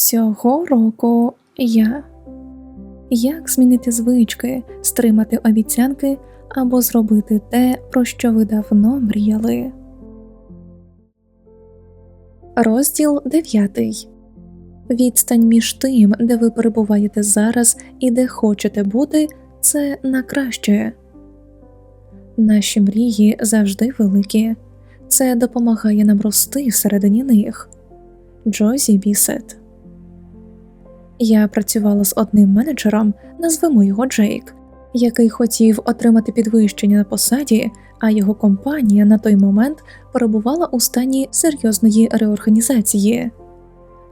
Цього року я. Як змінити звички, стримати обіцянки або зробити те, про що ви давно мріяли. Розділ 9. Відстань між тим, де ви перебуваєте зараз і де хочете бути, це на краще. Наші мрії завжди великі. Це допомагає нам рости всередині них. Джозі Бісет Я працювала з одним менеджером, назвемо його Джейк, який хотів отримати підвищення на посаді, а його компанія на той момент перебувала у стані серйозної реорганізації.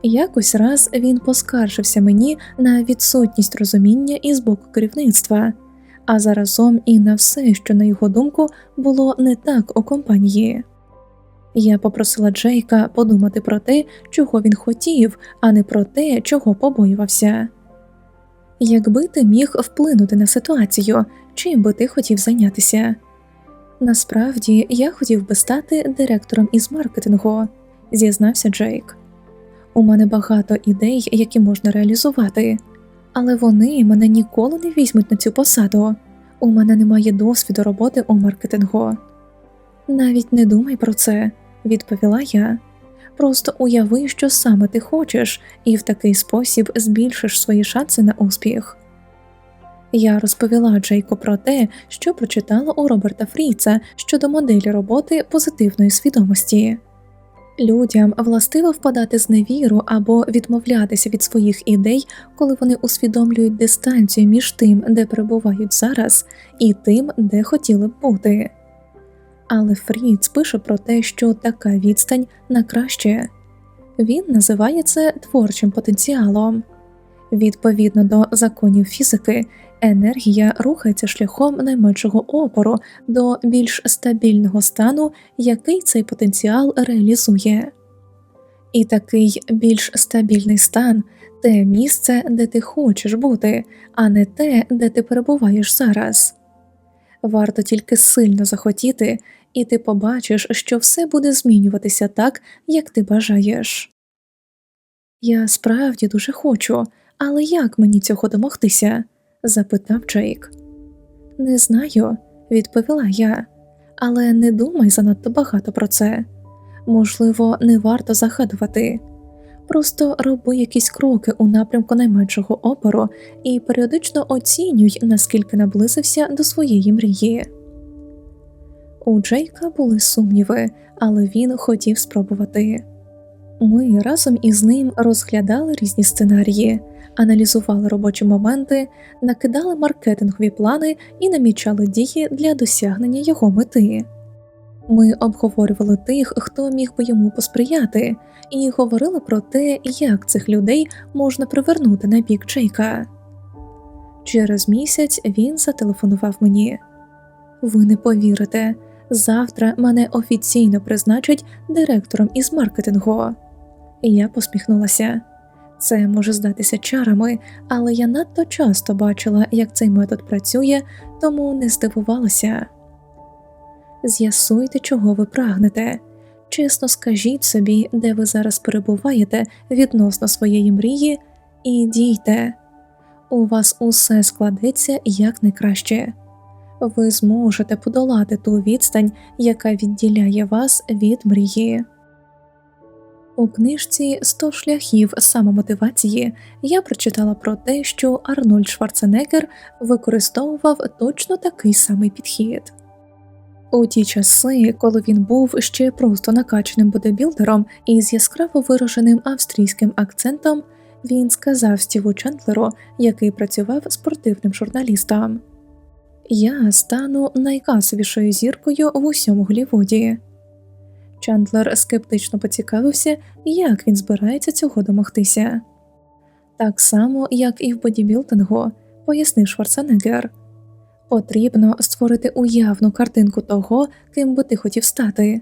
Якось раз він поскаржився мені на відсутність розуміння із боку керівництва, а заразом і на все, що, на його думку, було не так у компанії. Я попросила Джейка подумати про те, чого він хотів, а не про те, чого побоювався. Якби ти міг вплинути на ситуацію, чим би ти хотів зайнятися? Насправді я хотів би стати директором із маркетингу, зізнався Джейк. У мене багато ідей, які можна реалізувати, але вони мене ніколи не візьмуть на цю посаду. У мене немає досвіду роботи у маркетингу. Навіть не думай про це, відповіла я. Просто уяви, що саме ти хочеш, і в такий спосіб збільшиш свої шанси на успіх. Я розповіла Джейку про те, що прочитала у Роберта Фріца щодо моделі роботи позитивної свідомості. Людям властиво впадати з невіру або відмовлятися від своїх ідей, коли вони усвідомлюють дистанцію між тим, де перебувають зараз, і тим, де хотіли б бути. Але Фріц пише про те, що така відстань на краще. Він називає це творчим потенціалом. Відповідно до законів фізики, енергія рухається шляхом найменшого опору до більш стабільного стану, який цей потенціал реалізує. І такий більш стабільний стан те місце, де ти хочеш бути, а не те, де ти перебуваєш зараз. Варто тільки сильно захотіти, і ти побачиш, що все буде змінюватися так, як ти бажаєш. Я справді дуже хочу, але як мені цього домогтися? запитав Джейк. Не знаю, відповіла я, але не думай занадто багато про це. Можливо, не варто загадувати. Просто роби якісь кроки у напрямку найменшого опору і періодично оцінюй, наскільки наблизився до своєї мрії. У Джейка були сумніви, але він хотів спробувати. Ми разом із ним розглядали різні сценарії, аналізували робочі моменти, накидали маркетингові плани і намічали дії для досягнення його мети. Ми обговорювали тих, хто міг би йому посприяти, і говорили про те, як цих людей можна привернути на бік Джейка. Через місяць він зателефонував мені. Ви не повірите, завтра мене офіційно призначать директором із маркетингу. Я посміхнулася. Це може здатися чарами, але я надто часто бачила, як цей метод працює, тому не здивувалася. З'ясуйте, чого ви прагнете. Чесно скажіть собі, де ви зараз перебуваєте відносно своєї мрії, і дійте. У вас усе складеться як найкраще. Ви зможете подолати ту відстань, яка відділяє вас від мрії. У книжці «100 шляхів самомотивації я прочитала про те, що Арнольд Шварценеггер використовував точно такий самий підхід. У ті часи, коли він був ще просто накачаним бодибілдером із яскраво вираженим австрійським акцентом, він сказав Стіву Чендлеру, який працював спортивним журналістом Я стану найкасовішою зіркою в усьому Голлівуді». Чандлер скептично поцікавився, як він збирається цього домогтися. Так само, як і в бодібілдингу, пояснив Шварценеггер. Потрібно створити уявну картинку того, ким би ти хотів стати,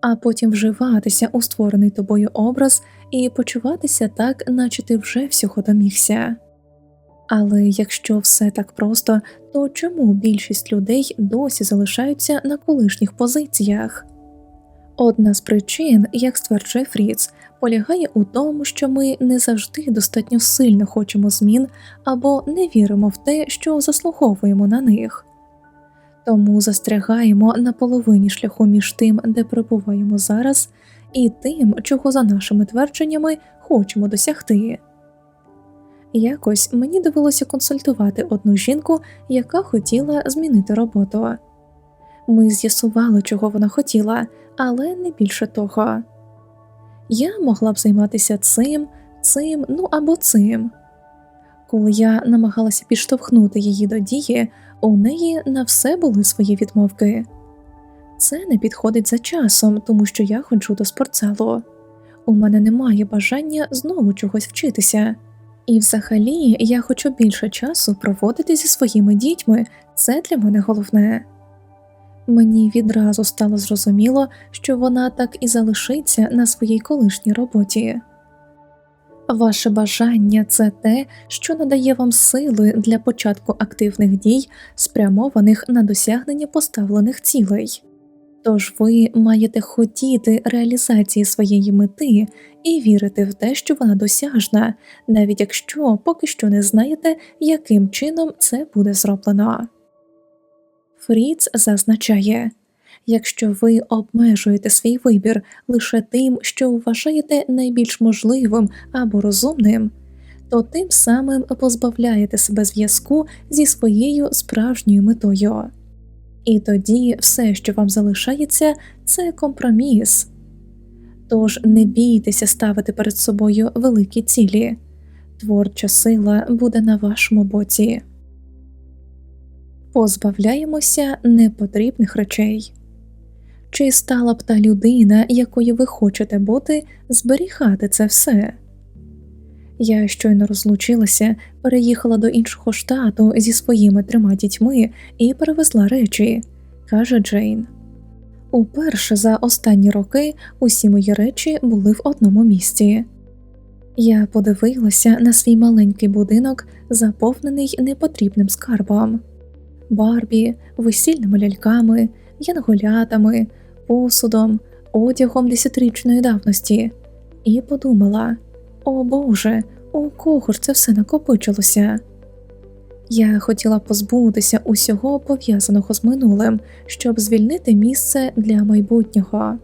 а потім вживатися у створений тобою образ і почуватися так, наче ти вже всього домігся. Але якщо все так просто, то чому більшість людей досі залишаються на колишніх позиціях? Одна з причин, як стверджує Фріц, полягає у тому, що ми не завжди достатньо сильно хочемо змін або не віримо в те, що заслуговуємо на них. Тому застрягаємо на половині шляху між тим, де перебуваємо зараз, і тим, чого за нашими твердженнями хочемо досягти. Якось мені довелося консультувати одну жінку, яка хотіла змінити роботу. Ми з'ясували, чого вона хотіла, але не більше того. Я могла б займатися цим, цим, ну або цим. Коли я намагалася підштовхнути її до дії, у неї на все були свої відмовки. Це не підходить за часом, тому що я ходжу до спортзалу. У мене немає бажання знову чогось вчитися. І, взагалі, я хочу більше часу проводити зі своїми дітьми, це для мене головне. Мені відразу стало зрозуміло, що вона так і залишиться на своїй колишній роботі. Ваше бажання це те, що надає вам сили для початку активних дій, спрямованих на досягнення поставлених цілей. Тож ви маєте хотіти реалізації своєї мети і вірити в те, що вона досяжна, навіть якщо поки що не знаєте, яким чином це буде зроблено. Фріц зазначає якщо ви обмежуєте свій вибір лише тим, що вважаєте найбільш можливим або розумним, то тим самим позбавляєте себе зв'язку зі своєю справжньою метою. І тоді все, що вам залишається, це компроміс. Тож не бійтеся ставити перед собою великі цілі, творча сила буде на вашому боці. Позбавляємося непотрібних речей. Чи стала б та людина, якою ви хочете бути, зберігати це все? Я щойно розлучилася, переїхала до іншого штату зі своїми трьома дітьми і перевезла речі, каже Джейн. Уперше за останні роки усі мої речі були в одному місці. Я подивилася на свій маленький будинок, заповнений непотрібним скарбом, барбі, весільними ляльками, янголятами, посудом, одягом десятирічної давності, і подумала о Боже, у кого ж це все накопичилося? Я хотіла позбутися усього пов'язаного з минулим, щоб звільнити місце для майбутнього,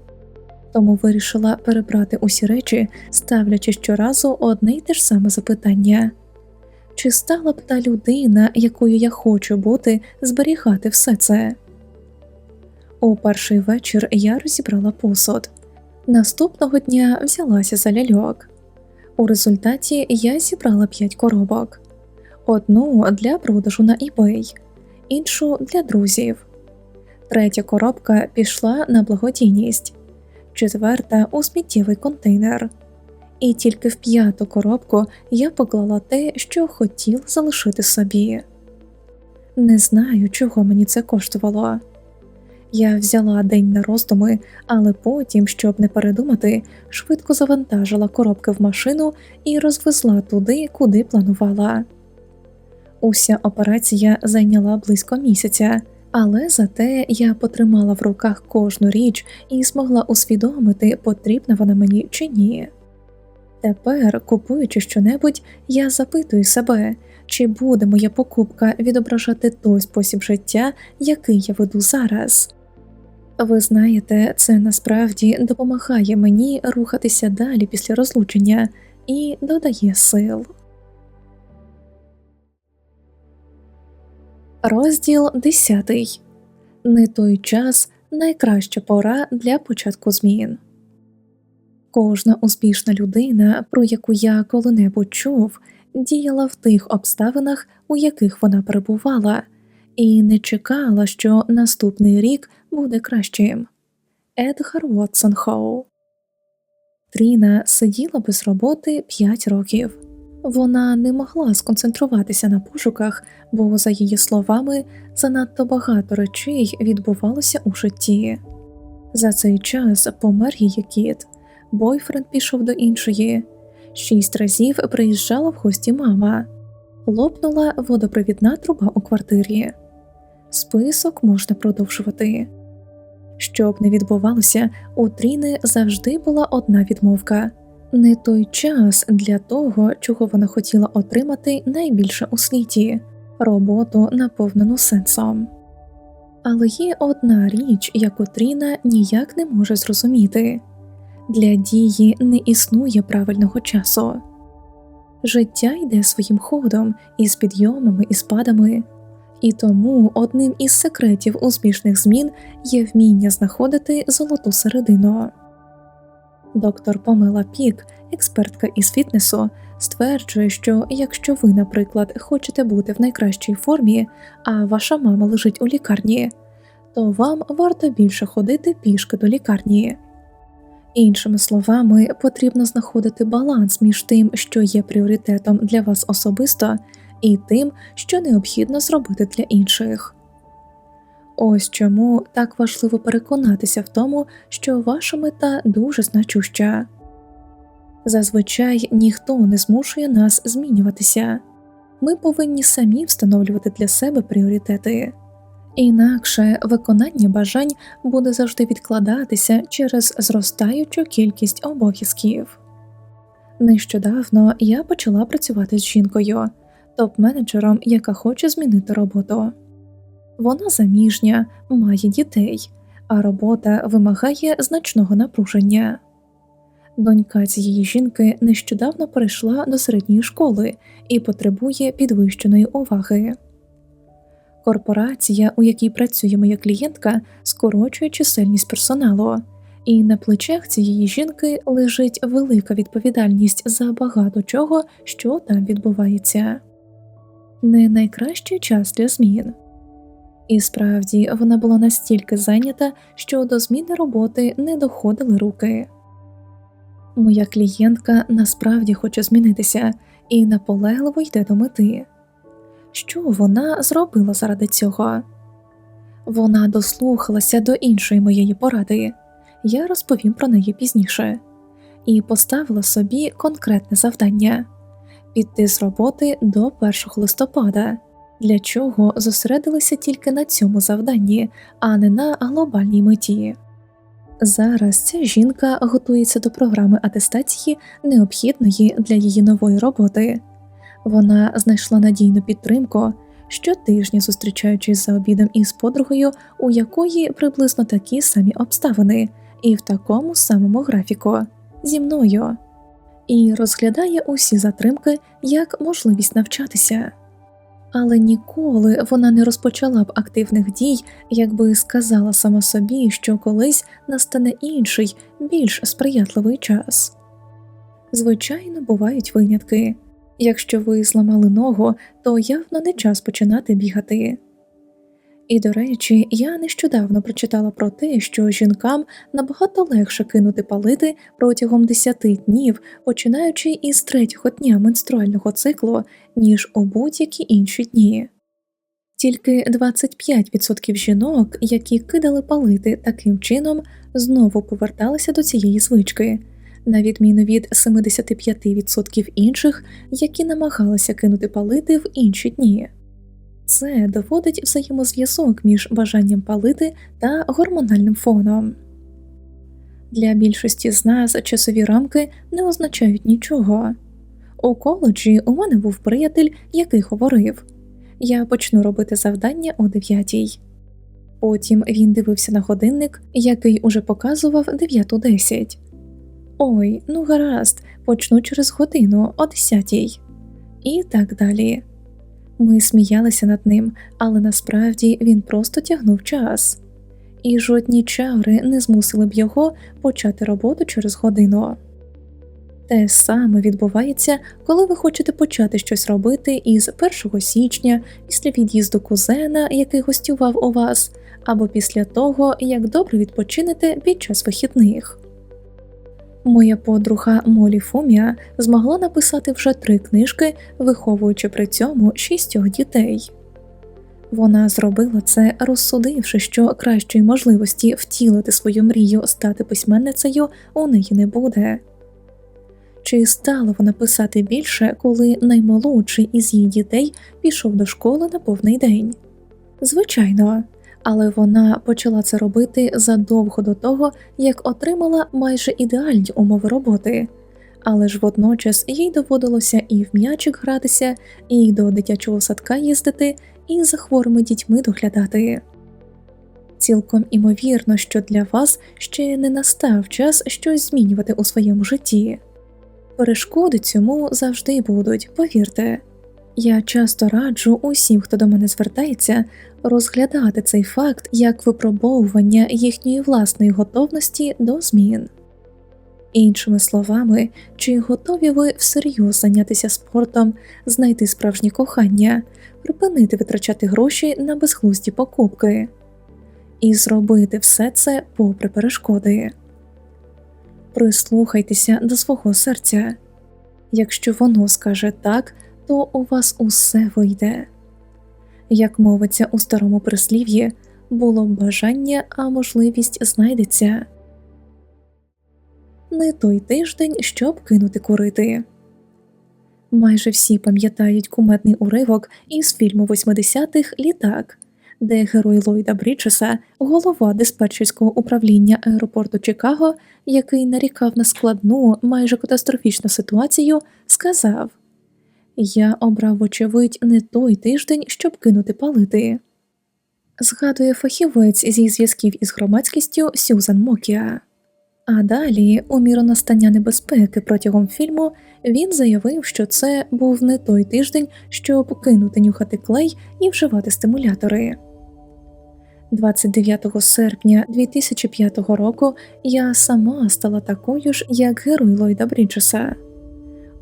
тому вирішила перебрати усі речі, ставлячи щоразу одне й те ж саме запитання чи стала б та людина, якою я хочу бути, зберігати все це? У перший вечір я розібрала посуд. Наступного дня взялася за ляльок. У результаті я зібрала п'ять коробок: одну для продажу на eBay, іншу для друзів. Третя коробка пішла на благодійність, четверта у сміттєвий контейнер. І тільки в п'яту коробку я поклала те, що хотіла залишити собі. Не знаю, чого мені це коштувало. Я взяла день на роздуми, але потім, щоб не передумати, швидко завантажила коробки в машину і розвезла туди, куди планувала. Уся операція зайняла близько місяця, але зате я потримала в руках кожну річ і змогла усвідомити, потрібна вона мені чи ні. Тепер, купуючи щонебудь, я запитую себе, чи буде моя покупка відображати той спосіб життя, який я веду зараз. Ви знаєте, це насправді допомагає мені рухатися далі після розлучення і додає сил. Розділ 10. Не той час найкраща пора для початку змін. Кожна успішна людина, про яку я коли-небудь чув, діяла в тих обставинах, у яких вона перебувала, і не чекала, що наступний рік буде кращим. Едгар Уотсон Тріна сиділа без роботи 5 років. Вона не могла сконцентруватися на пошуках, бо, за її словами, занадто багато речей відбувалося у житті. За цей час помер її кіт, бойфренд пішов до іншої, шість разів приїжджала в гості мама, лопнула водопровідна труба у квартирі. Список можна продовжувати. Що б не відбувалося, у Тріни завжди була одна відмовка не той час для того, чого вона хотіла отримати найбільше у світі роботу, наповнену сенсом. Але є одна річ, яку Тріна ніяк не може зрозуміти для дії не існує правильного часу. Життя йде своїм ходом із підйомами і спадами, і тому одним із секретів успішних змін є вміння знаходити золоту середину. Доктор Помела Пік, експертка із фітнесу, стверджує, що якщо ви, наприклад, хочете бути в найкращій формі, а ваша мама лежить у лікарні, то вам варто більше ходити пішки до лікарні. Іншими словами, потрібно знаходити баланс між тим, що є пріоритетом для вас особисто, і тим, що необхідно зробити для інших. Ось чому так важливо переконатися в тому, що ваша мета дуже значуща. Зазвичай ніхто не змушує нас змінюватися, ми повинні самі встановлювати для себе пріоритети. Інакше виконання бажань буде завжди відкладатися через зростаючу кількість обов'язків. Нещодавно я почала працювати з жінкою, топ-менеджером, яка хоче змінити роботу. Вона заміжня, має дітей, а робота вимагає значного напруження. Донька цієї жінки нещодавно перейшла до середньої школи і потребує підвищеної уваги. Корпорація, у якій працює моя клієнтка, скорочує чисельність персоналу, і на плечах цієї жінки лежить велика відповідальність за багато чого, що там відбувається. Не найкращий час для змін. І справді вона була настільки зайнята, що до зміни роботи не доходили руки. Моя клієнтка насправді хоче змінитися і наполегливо йде до мети. Що вона зробила заради цього? Вона дослухалася до іншої моєї поради, я розповім про неї пізніше, і поставила собі конкретне завдання піти з роботи до 1 листопада, для чого зосередилася тільки на цьому завданні, а не на глобальній меті. Зараз ця жінка готується до програми атестації, необхідної для її нової роботи. Вона знайшла надійну підтримку, щотижня зустрічаючись за обідом із подругою, у якої приблизно такі самі обставини, і в такому самому графіку зі мною, і розглядає усі затримки як можливість навчатися. Але ніколи вона не розпочала б активних дій, якби сказала сама собі, що колись настане інший, більш сприятливий час. Звичайно, бувають винятки. Якщо ви зламали ногу, то явно не час починати бігати. І, до речі, я нещодавно прочитала про те, що жінкам набагато легше кинути палити протягом 10 днів, починаючи із третього дня менструального циклу, ніж у будь-які інші дні. Тільки 25% жінок, які кидали палити таким чином, знову поверталися до цієї звички на відміну від 75% інших, які намагалися кинути палити в інші дні. Це доводить взаємозв'язок між бажанням палити та гормональним фоном. Для більшості з нас часові рамки не означають нічого. У коледжі у мене був приятель, який говорив Я почну робити завдання о 9. Потім він дивився на годинник, який уже показував 9.10. Ой, ну гаразд, почну через годину о десятій. І так далі. Ми сміялися над ним, але насправді він просто тягнув час, і жодні чари не змусили б його почати роботу через годину. Те саме відбувається, коли ви хочете почати щось робити із 1 січня, після від'їзду кузена, який гостював у вас, або після того, як добре відпочинете під час вихідних. Моя подруга Молі Фомія змогла написати вже три книжки, виховуючи при цьому шістьох дітей. Вона зробила це, розсудивши, що кращої можливості втілити свою мрію стати письменницею у неї не буде. Чи стала вона писати більше, коли наймолодший із її дітей пішов до школи на повний день? Звичайно але вона почала це робити задовго до того, як отримала майже ідеальні умови роботи, але ж водночас їй доводилося і в м'ячик гратися, і до дитячого садка їздити, і за хворими дітьми доглядати. Цілком імовірно, що для вас ще не настав час щось змінювати у своєму житті. Перешкоди цьому завжди будуть, повірте. Я часто раджу усім, хто до мене звертається, розглядати цей факт як випробовування їхньої власної готовності до змін. Іншими словами, чи готові ви всерйоз зайнятися спортом, знайти справжнє кохання, припинити витрачати гроші на безглузді покупки і зробити все це попри перешкоди. Прислухайтеся до свого серця. Якщо воно скаже так, то у вас усе вийде. Як мовиться у старому прислів'ї, було бажання, а можливість знайдеться. Не той тиждень, щоб кинути курити. Майже всі пам'ятають куметний уривок із фільму 80-х Літак, де герой Ллойда Бріджеса, голова диспетчерського управління аеропорту Чикаго, який нарікав на складну, майже катастрофічну ситуацію, сказав Я обрав, вочевидь, не той тиждень, щоб кинути палити. Згадує фахівець зі зв'язків із громадськістю Сюзан Мокіа. А далі, у міру настання небезпеки протягом фільму, він заявив, що це був не той тиждень, щоб кинути нюхати клей і вживати стимулятори. 29 серпня 2005 року я сама стала такою ж, як герой Ллойда Бріджеса.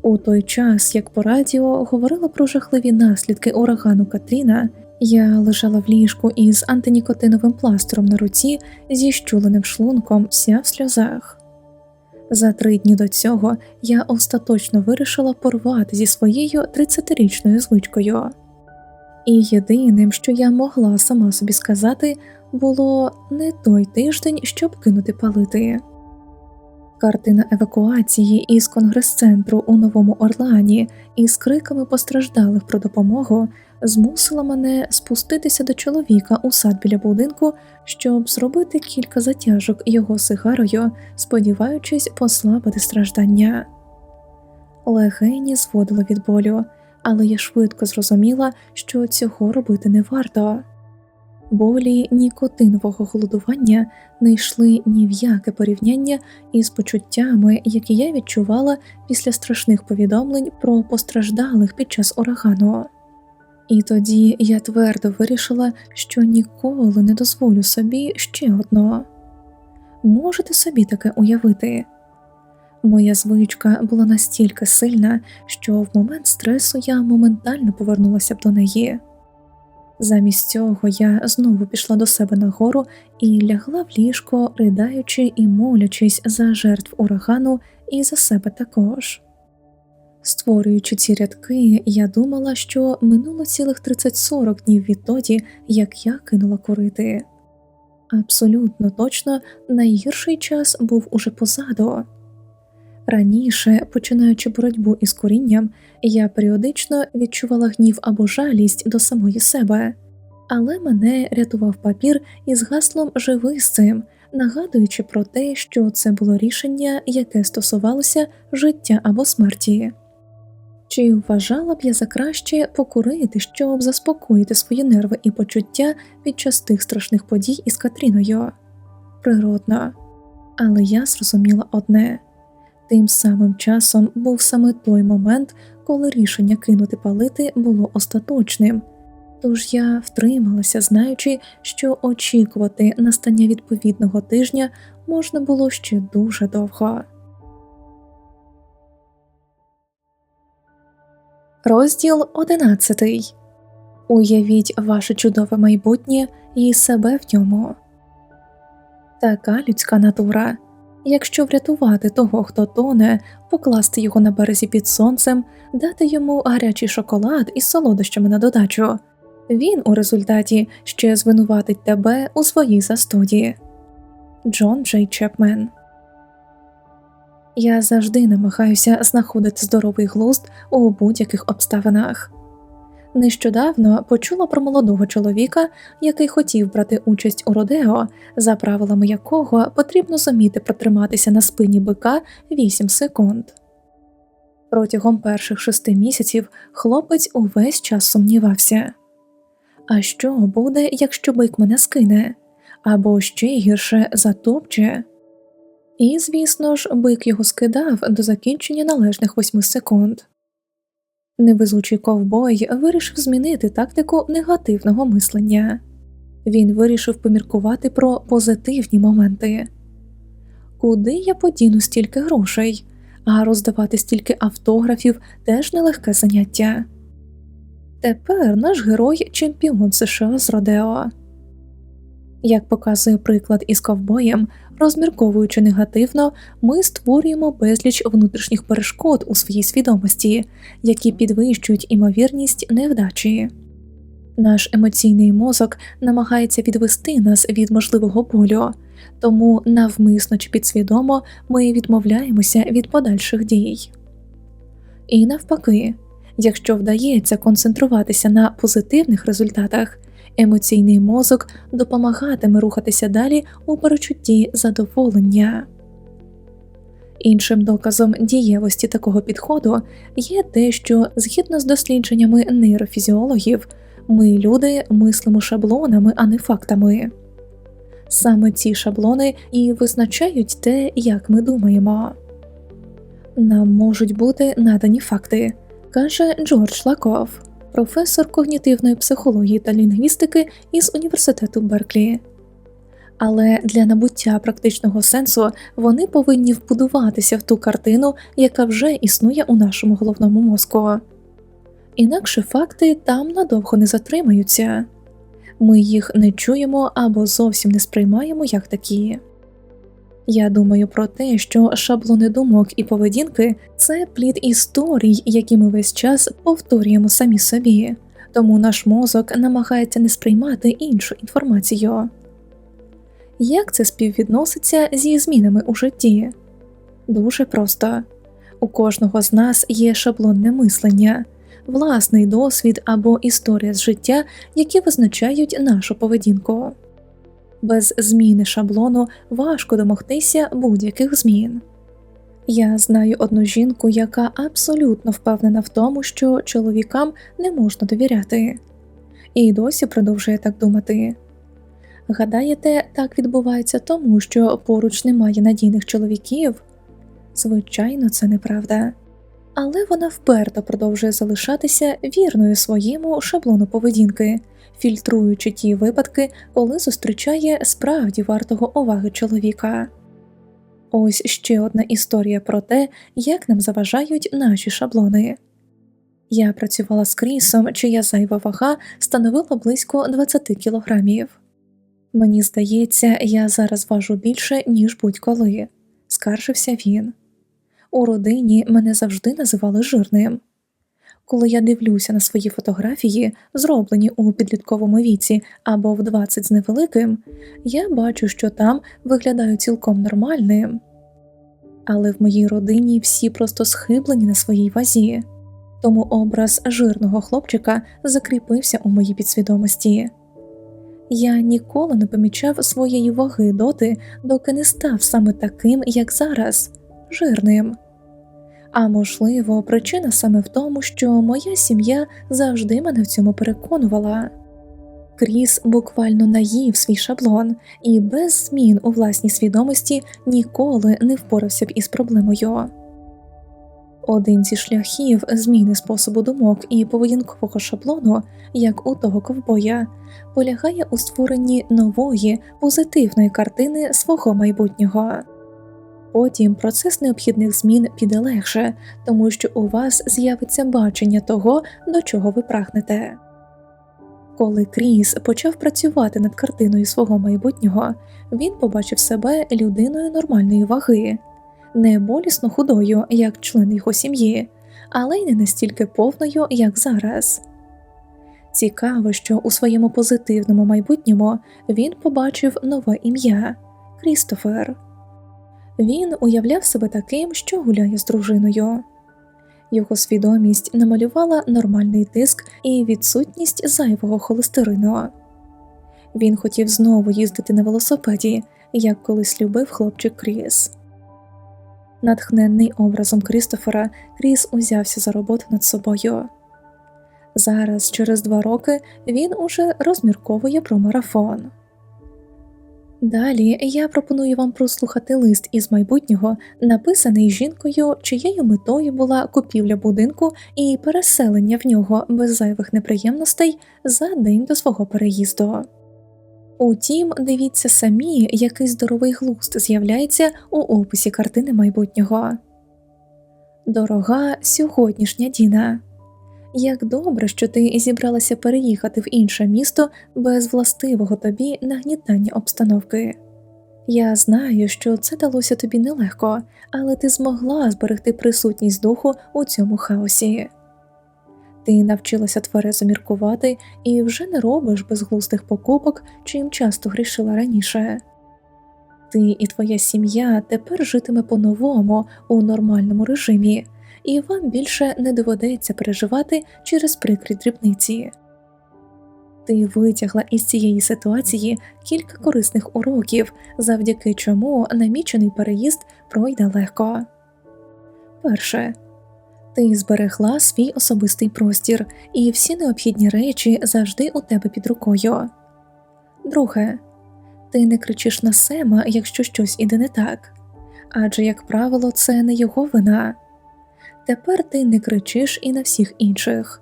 У той час, як по радіо говорила про жахливі наслідки урагану Катріна, я лежала в ліжку із антинікотиновим пластером на руці зі щуленим шлунком, вся в сльозах. За три дні до цього я остаточно вирішила порвати зі своєю 30-річною звичкою. І єдиним, що я могла сама собі сказати, було не той тиждень, щоб кинути палити. Картина евакуації із конгрес-центру у Новому Орлеані із криками постраждалих про допомогу змусила мене спуститися до чоловіка у сад біля будинку, щоб зробити кілька затяжок його сигарою, сподіваючись послабити страждання. Легені зводило від болю, але я швидко зрозуміла, що цього робити не варто. Болі нікотинового голодування не йшли ні в яке порівняння із почуттями, які я відчувала після страшних повідомлень про постраждалих під час урагану. І тоді я твердо вирішила, що ніколи не дозволю собі ще одного. Можете собі таке уявити? Моя звичка була настільки сильна, що в момент стресу я моментально повернулася б до неї. Замість цього я знову пішла до себе нагору і лягла в ліжко, ридаючи і молячись за жертв урагану і за себе також. Створюючи ці рядки, я думала, що минуло цілих 30-40 днів відтоді, як я кинула курити. Абсолютно точно найгірший час був уже позаду. Раніше, починаючи боротьбу із курінням, я періодично відчувала гнів або жалість до самої себе, але мене рятував папір із гаслом Живи з цим, нагадуючи про те, що це було рішення, яке стосувалося життя або смерті. Чи вважала б я за краще покурити, щоб заспокоїти свої нерви і почуття під час тих страшних подій із Катріною? Природно, але я зрозуміла одне. Тим самим часом був саме той момент, коли рішення кинути палити було остаточним, тож я втрималася, знаючи, що очікувати настання відповідного тижня можна було ще дуже довго. Розділ одинадцятий Уявіть ваше чудове майбутнє і себе в ньому. Така людська натура. Якщо врятувати того, хто тоне, покласти його на березі під сонцем, дати йому гарячий шоколад із солодощами на додачу, він у результаті ще звинуватить тебе у своїй застуді. Джон Джей Чепмен Я завжди намагаюся знаходити здоровий глузд у будь-яких обставинах. Нещодавно почула про молодого чоловіка, який хотів брати участь у родео, за правилами якого потрібно зуміти протриматися на спині бика 8 секунд. Протягом перших шести місяців хлопець увесь час сумнівався. А що буде, якщо бик мене скине, або ще гірше затопче? І, звісно ж, бик його скидав до закінчення належних восьми секунд. Невезучий ковбой вирішив змінити тактику негативного мислення. Він вирішив поміркувати про позитивні моменти. Куди я подіну стільки грошей, а роздавати стільки автографів теж нелегке заняття. Тепер наш герой чемпіон США з Родео. Як показує приклад із ковбоєм, розмірковуючи негативно, ми створюємо безліч внутрішніх перешкод у своїй свідомості, які підвищують імовірність невдачі. Наш емоційний мозок намагається відвести нас від можливого болю, тому навмисно чи підсвідомо ми відмовляємося від подальших дій. І навпаки, якщо вдається концентруватися на позитивних результатах, емоційний мозок допомагатиме рухатися далі у перечутті задоволення. Іншим доказом дієвості такого підходу є те, що згідно з дослідженнями нейрофізіологів, ми, люди, мислимо шаблонами, а не фактами. Саме ці шаблони і визначають те, як ми думаємо. Нам можуть бути надані факти, каже Джордж Лаков, професор когнітивної психології та лінгвістики із університету Берклі. Але для набуття практичного сенсу вони повинні вбудуватися в ту картину, яка вже існує у нашому головному мозку. Інакше факти там надовго не затримаються ми їх не чуємо або зовсім не сприймаємо як такі. Я думаю про те, що шаблони думок і поведінки це плід історій, які ми весь час повторюємо самі собі, тому наш мозок намагається не сприймати іншу інформацію. Як це співвідноситься зі змінами у житті? Дуже просто у кожного з нас є шаблонне мислення, власний досвід або історія з життя, які визначають нашу поведінку. Без зміни шаблону важко домогтися будь-яких змін. Я знаю одну жінку, яка абсолютно впевнена в тому, що чоловікам не можна довіряти, і досі продовжує так думати. Гадаєте, так відбувається тому, що поруч немає надійних чоловіків? Звичайно, це неправда але вона вперто продовжує залишатися вірною своєму шаблону поведінки, фільтруючи ті випадки, коли зустрічає справді вартого уваги чоловіка. Ось ще одна історія про те, як нам заважають наші шаблони. Я працювала з Крісом, чия зайва вага становила близько 20 кілограмів. Мені здається, я зараз важу більше, ніж будь-коли, скаржився він. У родині мене завжди називали жирним. Коли я дивлюся на свої фотографії, зроблені у підлітковому віці або в 20 з невеликим, я бачу, що там виглядаю цілком нормальним. Але в моїй родині всі просто схиблені на своїй вазі, тому образ жирного хлопчика закріпився у моїй підсвідомості. Я ніколи не помічав своєї ваги доти, доки не став саме таким, як зараз, жирним. А можливо, причина саме в тому, що моя сім'я завжди мене в цьому переконувала. Кріс буквально наїв свій шаблон і без змін у власній свідомості ніколи не впорався б із проблемою. Один зі шляхів зміни способу думок і поведінкового шаблону, як у того ковбоя, полягає у створенні нової позитивної картини свого майбутнього. Потім процес необхідних змін піде легше, тому що у вас з'явиться бачення того, до чого ви прагнете. Коли Кріс почав працювати над картиною свого майбутнього, він побачив себе людиною нормальної ваги, не болісно худою, як член його сім'ї, але й не настільки повною, як зараз. Цікаво, що у своєму позитивному майбутньому він побачив нове ім'я Крістофер. Він уявляв себе таким, що гуляє з дружиною. Його свідомість намалювала нормальний тиск і відсутність зайвого холестерину. Він хотів знову їздити на велосипеді, як колись любив хлопчик Кріс. Натхненний образом Крістофера, Кріс узявся за роботу над собою. Зараз, через два роки, він уже розмірковує про марафон. Далі я пропоную вам прослухати лист із майбутнього, написаний жінкою, чиєю метою була купівля будинку і переселення в нього без зайвих неприємностей за день до свого переїзду. Утім, дивіться самі, який здоровий глузд з'являється у описі картини майбутнього. Дорога сьогоднішня Діна. Як добре, що ти зібралася переїхати в інше місто без властивого тобі нагнітання обстановки. Я знаю, що це далося тобі нелегко, але ти змогла зберегти присутність духу у цьому хаосі. Ти навчилася тверезо міркувати і вже не робиш безглуздих покупок, чим часто грішила раніше. Ти і твоя сім'я тепер житиме по-новому у нормальному режимі, і вам більше не доведеться переживати через прикрі дрібниці. Ти витягла із цієї ситуації кілька корисних уроків, завдяки чому намічений переїзд пройде легко. Перше ти зберегла свій особистий простір, і всі необхідні речі завжди у тебе під рукою. Друге, ти не кричиш на Сема, якщо щось іде не так, адже, як правило, це не його вина. Тепер ти не кричиш і на всіх інших.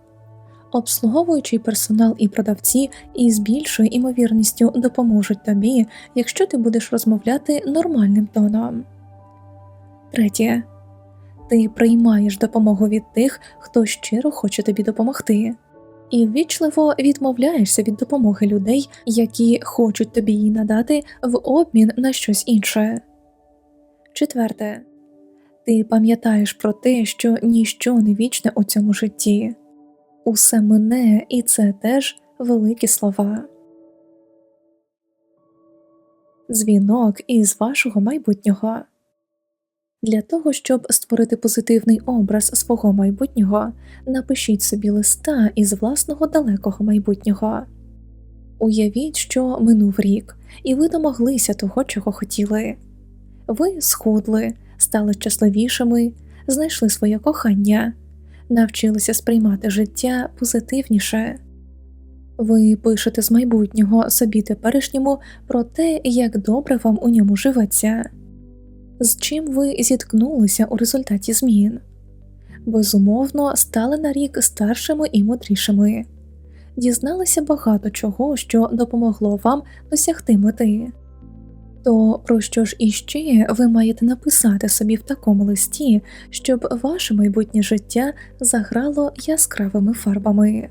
Обслуговуючий персонал і продавці із більшою імовірністю допоможуть тобі, якщо ти будеш розмовляти нормальним тоном. Третє ти приймаєш допомогу від тих, хто щиро хоче тобі допомогти, і ввічливо відмовляєшся від допомоги людей, які хочуть тобі її надати в обмін на щось інше. Четверте ти пам'ятаєш про те, що ніщо не вічне у цьому житті, усе мине, і це теж великі слова. Дзвінок із вашого майбутнього. Для того, щоб створити позитивний образ свого майбутнього, напишіть собі листа із власного далекого майбутнього. Уявіть, що минув рік, і ви домоглися того, чого хотіли. Ви схудли, стали щасливішими, знайшли своє кохання, навчилися сприймати життя позитивніше. Ви пишете з майбутнього собі теперішньому про те, як добре вам у ньому живеться з чим ви зіткнулися у результаті змін, безумовно, стали на рік старшими і мудрішими, дізналися багато чого, що допомогло вам досягти мети. То про що ж іще ви маєте написати собі в такому листі, щоб ваше майбутнє життя заграло яскравими фарбами?